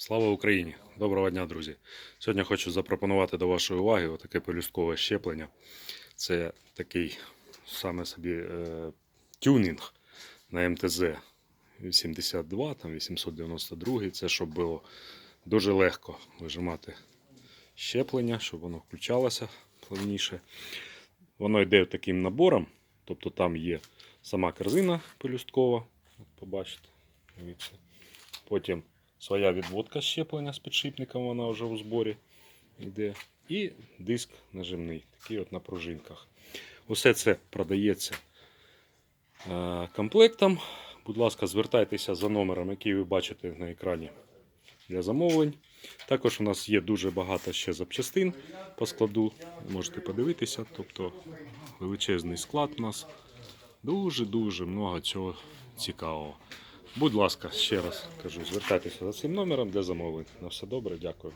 Слава Україні! Доброго дня, друзі! Сьогодні хочу запропонувати до вашої уваги отаке пелюсткове щеплення. Це такий саме собі е, тюнінг на МТЗ 82, там 892. Це щоб було дуже легко вижимати щеплення, щоб воно включалося плавніше. Воно йде таким набором, тобто там є сама корзина пелюсткова, от побачите. Потім своя відводка щеплення з підшипником, вона вже у зборі йде. І диск нажимний, такий от на пружинках. Усе це продається е, комплектом. Будь ласка, звертайтеся за номером, який ви бачите на екрані для замовлень. Також у нас є дуже багато ще запчастин по складу. Можете подивитися. Тобто величезний склад у нас. Дуже-дуже много цього цікавого. Будь ласка, ще раз кажу, звертайтеся за цим номером для замовлень. На все добре, дякую.